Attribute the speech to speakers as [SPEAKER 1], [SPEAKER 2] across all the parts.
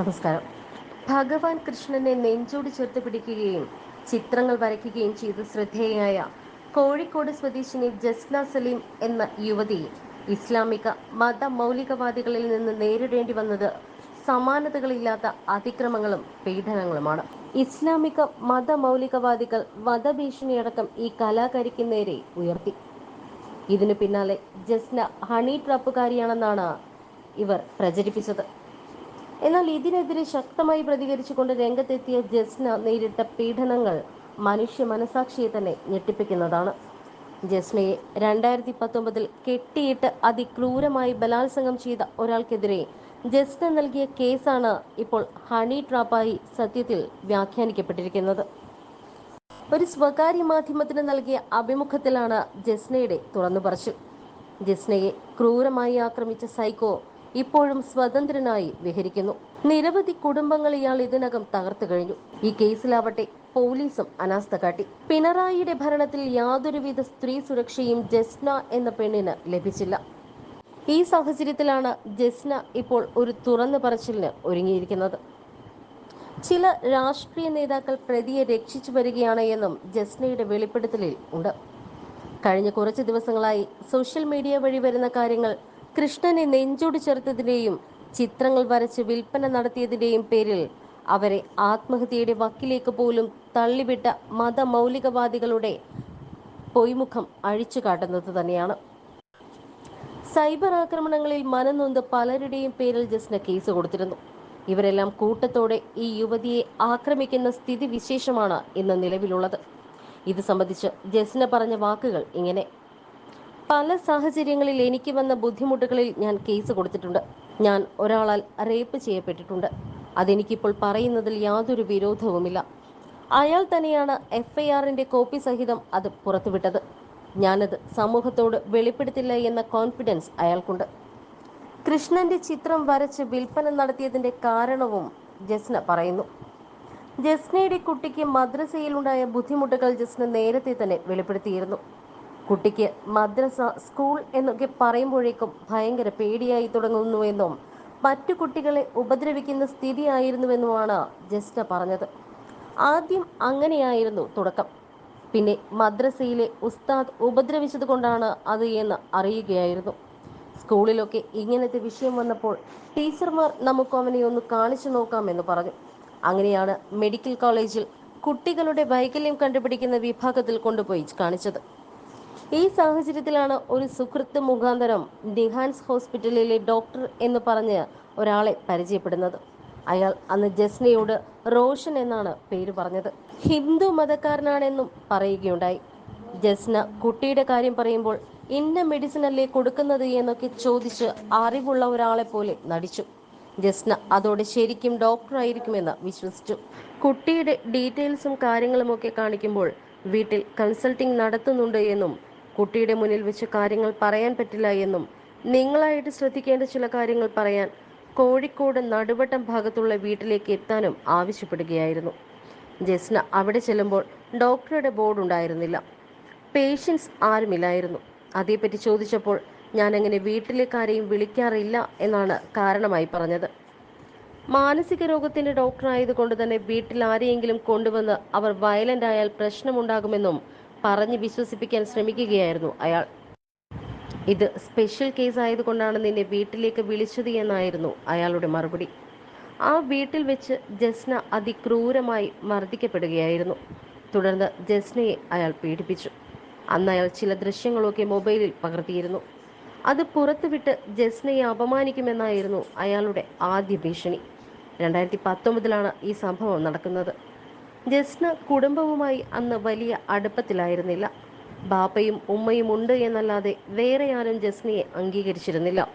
[SPEAKER 1] നമസ്കാരം. ഭഗവാൻ കൃഷ്ണനെ നെഞ്ചോട് ചേർത്ത് പിടിക്കുകയും ചിത്രങ്ങൾ വരയ്ക്കുകയും ചെയ്ത ശ്രദ്ധേയയായ കോഴിക്കോട് സ്വദേശിനി ജസ്ന സലീം എന്ന യുവതി ഇസ്ലാമിക മത മൗലികവാദികളിൽ നിന്ന് നേരിടേണ്ടി വന്നത് സമാനതകളില്ലാത്ത അതിക്രമങ്ങളും പീഡനങ്ങളുമാണ്. ഇസ്ലാമിക മത മൗലികവാദികൾ വധഭീഷണിയടക്കം ഈ കലാകാരിക്ക് നേരെ ഉയർത്തി. ഇതിനു പിന്നാലെ ജസ്ന ഹണി ട്രാപ്പുകാരിയാണെന്നാണ് ഇവർ പ്രചരിപ്പിച്ചത്. എന്നാൽ ഇതിനെതിരെ ശക്തമായി പ്രതികരിച്ചുകൊണ്ട് രംഗത്തെത്തിയ ജസ്ന നേരിട്ട പീഡനങ്ങൾ മനുഷ്യ മനസാക്ഷിയെ തന്നെ ഞെട്ടിപ്പിക്കുന്നതാണ്. ജസ്നയെ രണ്ടായിരത്തി പത്തൊമ്പതിൽ കെട്ടിയിട്ട് അതിക്രൂരമായി ബലാത്സംഗം ചെയ്ത ഒരാൾക്കെതിരെ ജസ്ന നൽകിയ കേസാണ് ഇപ്പോൾ ഹണി ട്രാപ്പായി സത്യത്തിൽ വ്യാഖ്യാനിക്കപ്പെട്ടിരിക്കുന്നത്. ഒരു സ്വകാര്യ മാധ്യമത്തിന് നൽകിയ അഭിമുഖത്തിലാണ് ജസ്നയുടെ തുറന്നു പറച്ചിൽ ജസ്നയെ ക്രൂരമായി ആക്രമിച്ച സൈക്കോ ഇപ്പോഴും സ്വതന്ത്രനായി വിഹരിക്കുന്നു. നിരവധി കുടുംബങ്ങൾ ഇയാൾ ഇതിനകം തകർത്തു കഴിഞ്ഞു. ഈ കേസിലാവട്ടെ പോലീസും അനാസ്ഥ കാട്ടി. പിണറായിയുടെ ഭരണത്തിൽ യാതൊരുവിധ സ്ത്രീ സുരക്ഷയും ജസ്ന എന്ന പെണ്ണിന് ലഭിച്ചില്ല. ഈ സാഹചര്യത്തിലാണ് ജസ്ന ഇപ്പോൾ ഒരു തുറന്നു പറച്ചിലിന് ഒരുങ്ങിയിരിക്കുന്നത്. ചില രാഷ്ട്രീയ നേതാക്കൾ പ്രതിയെ രക്ഷിച്ചു വരികയാണ് എന്നും ജസ്നയുടെ വെളിപ്പെടുത്തലിൽ ഉണ്ട്. കഴിഞ്ഞ കുറച്ച് ദിവസങ്ങളായി സോഷ്യൽ മീഡിയ വഴി വരുന്ന കാര്യങ്ങൾ കൃഷ്ണനെ നെഞ്ചോട് ചേർത്തതിന്റെയും ചിത്രങ്ങൾ വരച്ച് വിൽപ്പന നടത്തിയതിന്റെയും പേരിൽ അവരെ ആത്മഹത്യയുടെ വക്കിലേക്ക് പോലും തള്ളിവിട്ട മതമൗലികവാദികളുടെ പൊയ്മുഖം അഴിച്ചു കാട്ടുന്നത് തന്നെയാണ്. സൈബർ ആക്രമണങ്ങളിൽ മനനൊന്ത് പലരുടെയും പേരിൽ ജസ്ന കേസ് കൊടുത്തിരുന്നു. ഇവരെല്ലാം കൂട്ടത്തോടെ ഈ യുവതിയെ ആക്രമിക്കുന്ന സ്ഥിതി വിശേഷമാണ് ഇന്ന് നിലവിലുള്ളത്. ഇത് സംബന്ധിച്ച് ജസ്ന പറഞ്ഞ വാക്കുകൾ ഇങ്ങനെ. പല സാഹചര്യങ്ങളിൽ എനിക്ക് വന്ന ബുദ്ധിമുട്ടുകളിൽ ഞാൻ കേസ് കൊടുത്തിട്ടുണ്ട്. ഞാൻ ഒരാളാൽ റേപ്പ് ചെയ്യപ്പെട്ടിട്ടുണ്ട്. അതെനിക്കിപ്പോൾ പറയുന്നതിൽ യാതൊരു വിരോധവുമില്ല. അയാൾ തന്നെയാണ് എഫ്ഐആറിന്റെ കോപ്പി സഹിതം അത് പുറത്തുവിട്ടത്. ഞാനത് സമൂഹത്തോട് വെളിപ്പെടുത്തില്ല എന്ന കോൺഫിഡൻസ് അയാൾക്കുണ്ട്. കൃഷ്ണന്റെ ചിത്രം വരച്ച് വിൽപ്പന നടത്തിയതിന്റെ കാരണവും ജസ്ന പറയുന്നു. ജസ്നയുടെ കുട്ടിക്ക് മദ്രസയിലുണ്ടായ ബുദ്ധിമുട്ടുകൾ ജസ്ന നേരത്തെ തന്നെ വെളിപ്പെടുത്തിയിരുന്നു. കുട്ടിക്ക് മദ്രസ സ്കൂൾ എന്നൊക്കെ പറയുമ്പോഴേക്കും ഭയങ്കര പേടിയായി തുടങ്ങുന്നുവെന്നും മറ്റു കുട്ടികളെ ഉപദ്രവിക്കുന്ന സ്ഥിതിയായിരുന്നുവെന്നുമാണ് ജസ്ന പറഞ്ഞത്. ആദ്യം അങ്ങനെയായിരുന്നു തുടക്കം. പിന്നെ മദ്രസയിലെ ഉസ്താദ് ഉപദ്രവിച്ചത് കൊണ്ടാണ് അത് എന്ന് അറിയുകയായിരുന്നു. സ്കൂളിലൊക്കെ ഇങ്ങനത്തെ വിഷയം വന്നപ്പോൾ ടീച്ചർമാർ നമുക്ക് അവനെ ഒന്ന് കാണിച്ചു നോക്കാമെന്ന് പറഞ്ഞു. അങ്ങനെയാണ് മെഡിക്കൽ കോളേജിൽ കുട്ടികളുടെ വൈകല്യം കണ്ടുപിടിക്കുന്ന വിഭാഗത്തിൽ കൊണ്ടുപോയി കാണിച്ചത്. ഈ സാഹചര്യത്തിലാണ് ഒരു സുഹൃത്ത് മുഖാന്തരം നിഹാൻസ് ഹോസ്പിറ്റലിലെ ഡോക്ടർ എന്ന് പറഞ്ഞ് ഒരാളെ പരിചയപ്പെടുന്നത്. അയാൾ അന്ന് ജസ്നയോട് റോഷൻ എന്നാണ് പേര് പറഞ്ഞത്. ഹിന്ദു മതക്കാരനാണെന്നും പറയുകയുണ്ടായി. ജസ്ന കുട്ടിയുടെ കാര്യം പറയുമ്പോൾ ഇന്ന മെഡിസിൻ അല്ലേ കൊടുക്കുന്നത് എന്നൊക്കെ ചോദിച്ച് അറിവുള്ള ഒരാളെ പോലെ നടിച്ചു. ജസ്ന അതോടെ ശരിക്കും ഡോക്ടറായിരിക്കുമെന്ന് വിശ്വസിച്ചു. കുട്ടിയുടെ ഡീറ്റെയിൽസും കാര്യങ്ങളും ഒക്കെ കാണിക്കുമ്പോൾ വീട്ടിൽ കൺസൾട്ടിംഗ് നടത്തുന്നുണ്ട് എന്നും കുട്ടിയുടെ മുന്നിൽ വെച്ച് കാര്യങ്ങൾ പറയാൻ പറ്റില്ല എന്നും നിങ്ങളായിട്ട് ശ്രദ്ധിക്കേണ്ട ചില കാര്യങ്ങൾ പറയാൻ കോഴിക്കോട് നടുവട്ടം ഭാഗത്തുള്ള വീട്ടിലേക്ക് എത്താനും ആവശ്യപ്പെടുകയായിരുന്നു. ജസ്ന അവിടെ ചെല്ലുമ്പോൾ ഡോക്ടറുടെ ബോർഡ് ഉണ്ടായിരുന്നില്ല. പേഷ്യൻസ് ആരുമില്ലായിരുന്നു. അതേപ്പറ്റി ചോദിച്ചപ്പോൾ ഞാൻ അങ്ങനെ വീട്ടിലേക്കാരെയും വിളിക്കാറില്ല എന്നാണ് കാരണമായി പറഞ്ഞത്. മാനസിക രോഗത്തിന്റെ ഡോക്ടറായതുകൊണ്ട് തന്നെ വീട്ടിൽ ആരെയെങ്കിലും കൊണ്ടുവന്ന് അവർ വയലന്റ് ആയാൽ പ്രശ്നമുണ്ടാകുമെന്നും പറഞ്ഞ് വിശ്വസിപ്പിക്കാൻ ശ്രമിക്കുകയായിരുന്നു അയാൾ. ഇത് സ്പെഷ്യൽ കേസ് ആയതുകൊണ്ടാണ് നിന്നെ വീട്ടിലേക്ക് വിളിച്ചത് എന്നായിരുന്നു അയാളുടെ മറുപടി. ആ വീട്ടിൽ വെച്ച് ജസ്ന അതിക്രൂരമായി മർദ്ദിക്കപ്പെടുകയായിരുന്നു. തുടർന്ന് ജസ്നയെ അയാൾ പീഡിപ്പിച്ചു. അന്ന് അയാൾ ചില ദൃശ്യങ്ങളൊക്കെ മൊബൈലിൽ പകർത്തിയിരുന്നു. അത് പുറത്തുവിട്ട് ജസ്നയെ അപമാനിക്കുമെന്നായിരുന്നു അയാളുടെ ആദ്യ ഭീഷണി. രണ്ടായിരത്തി പത്തൊമ്പതിലാണ് ഈ സംഭവം നടക്കുന്നത്. ജസ്ന കുടുംബവുമായി അന്ന് വലിയ അടുപ്പത്തിലായിരുന്നില്ല. ബാപ്പയും ഉമ്മയും ഉണ്ട് എന്നല്ലാതെ വേറെ ആരും ജസ്നയെ അംഗീകരിച്ചിരുന്നില്ല.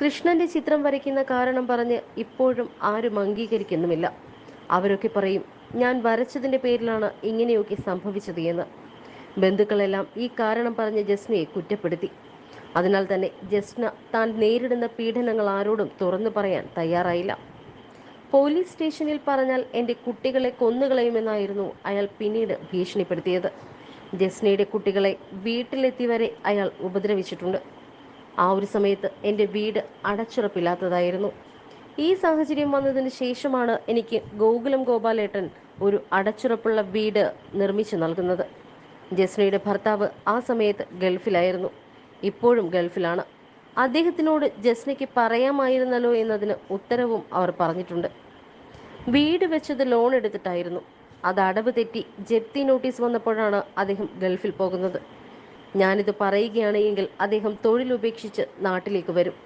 [SPEAKER 1] കൃഷ്ണന്റെ ചിത്രം വരയ്ക്കുന്ന കാരണം പറഞ്ഞ് ഇപ്പോഴും ആരും അംഗീകരിക്കുന്നുമില്ല. അവരൊക്കെ പറയും ഞാൻ വരച്ചതിന്റെ പേരിലാണ് ഇങ്ങനെയൊക്കെ സംഭവിച്ചത് എന്ന്. ബന്ധുക്കളെല്ലാം ഈ കാരണം പറഞ്ഞ് ജസ്നയെ കുറ്റപ്പെടുത്തി. അതിനാൽ തന്നെ ജസ്ന താൻ നേരിടുന്ന പീഡനങ്ങൾ ആരോടും തുറന്നു പറയാൻ തയ്യാറായില്ല. പോലീസ് സ്റ്റേഷനിൽ പറഞ്ഞാൽ എന്റെ കുട്ടികളെ കൊന്നുകളയുമെന്നായിരുന്നു അയാൾ പിന്നീട് ഭീഷണിപ്പെടുത്തിയത്. ജസ്നയുടെ കുട്ടികളെ വീട്ടിലെത്തി വരെ അയാൾ ഉപദ്രവിച്ചിട്ടുണ്ട്. ആ ഒരു സമയത്ത് എന്റെ വീട് അടച്ചുറപ്പില്ലാത്തതായിരുന്നു. ഈ സാഹചര്യം വന്നതിന് ശേഷമാണ് എനിക്ക് ഗോകുലം ഗോപാലേട്ടൻ ഒരു അടച്ചുറപ്പുള്ള വീട് നിർമ്മിച്ചു നൽകുന്നത്. ജസ്നയുടെ ഭർത്താവ് ആ സമയത്ത് ഗൾഫിലായിരുന്നു. ഇപ്പോഴും ഗൾഫിലാണ്. അദ്ദേഹത്തിനോട് ജസ്നയ്ക്ക് പറയാമായിരുന്നല്ലോ എന്നതിന് ഉത്തരവും അവർ പറഞ്ഞിട്ടുണ്ട്. വീട് വെച്ചത് ലോൺ എടുത്തിട്ടായിരുന്നു. അത് അടവ് തെറ്റി ജപ്തി നോട്ടീസ് വന്നപ്പോഴാണ് അദ്ദേഹം ഗൾഫിൽ പോകുന്നത്. ഞാനിത് പറയുകയാണെങ്കിൽ അദ്ദേഹം തൊഴിൽ ഉപേക്ഷിച്ച് നാട്ടിലേക്ക് വരും.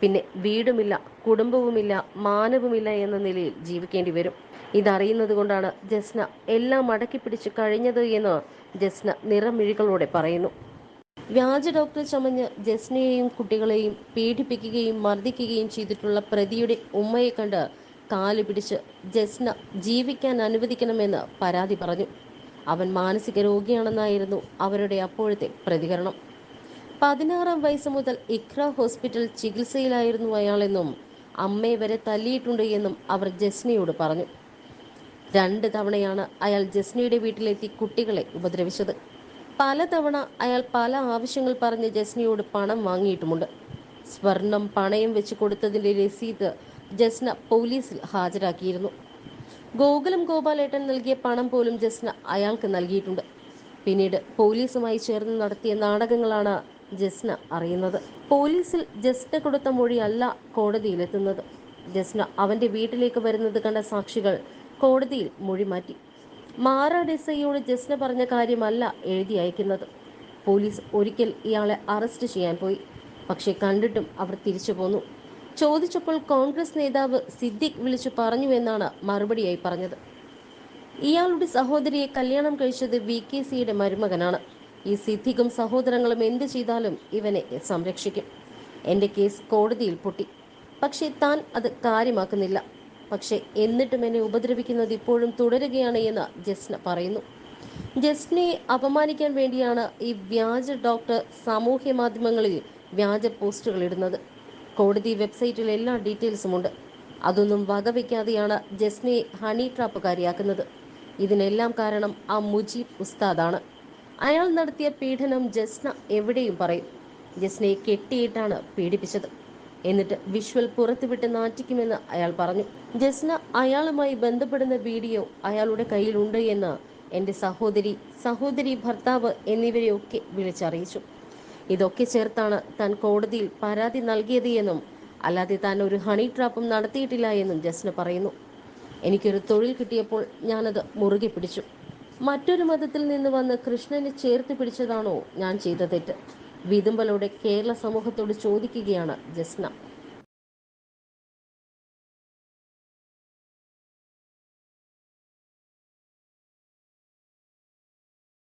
[SPEAKER 1] പിന്നെ വീടുമില്ല കുടുംബവുമില്ല മാനവുമില്ല എന്ന നിലയിൽ ജീവിക്കേണ്ടി വരും. ഇതറിയുന്നത് കൊണ്ടാണ് ജസ്ന എല്ലാം അടക്കി പിടിച്ച് കഴിഞ്ഞത് എന്ന് ജസ്ന നിറമിഴികളോടെ പറയുന്നു. വ്യാജ ഡോക്ടർ ചമഞ്ഞ് ജസ്നയെയും കുട്ടികളെയും പീഡിപ്പിക്കുകയും മർദ്ദിക്കുകയും ചെയ്തിട്ടുള്ള പ്രതിയുടെ ഉമ്മയെ കണ്ട് കാൽ പിടിച്ച് ജസ്ന ജീവിക്കാൻ അനുവദിക്കണമെന്ന് പരാതി പറഞ്ഞു. അവൻ മാനസിക രോഗിയാണെന്നായിരുന്നു അവരുടെ അപ്പോഴത്തെ പ്രതികരണം. പതിനാറാം വയസ്സ് മുതൽ ഇഖ്ര ഹോസ്പിറ്റൽ ചികിത്സയിലായിരുന്നു അയാളെന്നും അമ്മയെ വരെ തല്ലിയിട്ടുണ്ട് എന്നും അവർ ജസ്നയോട് പറഞ്ഞു. രണ്ട് തവണയാണ് അയാൾ ജസ്നയുടെ വീട്ടിലെത്തി കുട്ടികളെ ഉപദ്രവിച്ചത്. പലതവണ അയാൾ പല ആവശ്യങ്ങൾ പറഞ്ഞ് ജസ്നയോട് പണം വാങ്ങിയിട്ടുമുണ്ട്. സ്വർണം പണയം വെച്ച് കൊടുത്തതിന്റെ രസീത് ജസ്ന പോലീസിൽ ഹാജരാക്കിയിരുന്നു. ഗോകുലം ഗോപാലേട്ടൻ നൽകിയ പണം പോലും ജസ്ന അയാൾക്ക് നൽകിയിട്ടുണ്ട്. പിന്നീട് പോലീസുമായി ചേർന്ന് നടത്തിയ നാടകങ്ങളാണ് ജസ്ന അറിയുന്നത്. പോലീസിൽ ജസ്ന കൊടുത്ത മൊഴിയല്ല കോടതിയിലെത്തുന്നത്. ജസ്ന അവന്റെ വീട്ടിലേക്ക് വരുന്നത് കണ്ട സാക്ഷികൾ കോടതിയിൽ മൊഴി മാറ്റി. മാറ ജസ്ന പറഞ്ഞ കാര്യമല്ല എഴുതി അയക്കുന്നത്. പോലീസ് ഒരിക്കൽ ഇയാളെ അറസ്റ്റ് ചെയ്യാൻ പോയി. പക്ഷെ കണ്ടിട്ടും അവർ തിരിച്ചു പോന്നു. ചോദിച്ചപ്പോൾ കോൺഗ്രസ് നേതാവ് സിദ്ദിഖ് വിളിച്ചു പറഞ്ഞു എന്നാണ് മറുപടിയായി പറഞ്ഞത്. ഇയാളുടെ സഹോദരിയെ കല്യാണം കഴിച്ചത് വി കെ സിയുടെ മരുമകനാണ്. ഈ സിദ്ദിഖും സഹോദരങ്ങളും എന്ത് ചെയ്താലും ഇവനെ സംരക്ഷിക്കും. എന്റെ കേസ് കോടതിയിൽ പൊട്ടി. പക്ഷേ താൻ അത് കാര്യമാക്കുന്നില്ല. പക്ഷേ എന്നിട്ടും എന്നെ ഉപദ്രവിക്കുന്നത് ഇപ്പോഴും തുടരുകയാണ് എന്ന് ജസ്ന പറയുന്നു. ജസ്നയെ അപമാനിക്കാൻ വേണ്ടിയാണ് ഈ വ്യാജ ഡോക്ടർ സാമൂഹ്യ മാധ്യമങ്ങളിൽ വ്യാജ പോസ്റ്റുകൾ ഇടുന്നത്. കോടതി വെബ്സൈറ്റിൽ എല്ലാ ഡീറ്റെയിൽസും ഉണ്ട്. അതൊന്നും വകവയ്ക്കാതെയാണ് ജസ്നയെ ഹണി ട്രാപ്പുകാരിയാക്കുന്നത്. ഇതിനെല്ലാം കാരണം ആ മുജീബ് ഉസ്താദാണ്. അയാൾ നടത്തിയ പീഡനം ജസ്ന എവിടെയും പറയും. ജസ്നയെ കെട്ടിയിട്ടാണ് പീഡിപ്പിച്ചത്. എന്നിട്ട് വിഷ്വൽ പുറത്തുവിട്ട് നാറ്റിക്കുമെന്ന് അയാൾ പറഞ്ഞു. ജസ്ന അയാളുമായി ബന്ധപ്പെടുന്ന വീഡിയോ അയാളുടെ കയ്യിലുണ്ട് എന്ന് എന്റെ സഹോദരി സഹോദരി ഭർത്താവ് എന്നിവരെയൊക്കെ വിളിച്ചറിയിച്ചു. ഇതൊക്കെ ചേർത്താണ് താൻ കോടതിയിൽ പരാതി നൽകിയത് എന്നും അല്ലാതെ താൻ ഒരു ഹണി ട്രാപ്പും നടത്തിയിട്ടില്ല എന്നും ജസ്ന പറയുന്നു. എനിക്കൊരു തൊഴിൽ കിട്ടിയപ്പോൾ ഞാനത് മുറുകെ പിടിച്ചു. മറ്റൊരു മതത്തിൽ നിന്ന് വന്ന് കൃഷ്ണനെ ചേർത്ത് പിടിച്ചതാണോ ഞാൻ ചെയ്ത തെറ്റ്? വിതുമ്പലോടെ കേരള സമൂഹത്തോട് ചോദിക്കുകയാണ് ജസ്ന.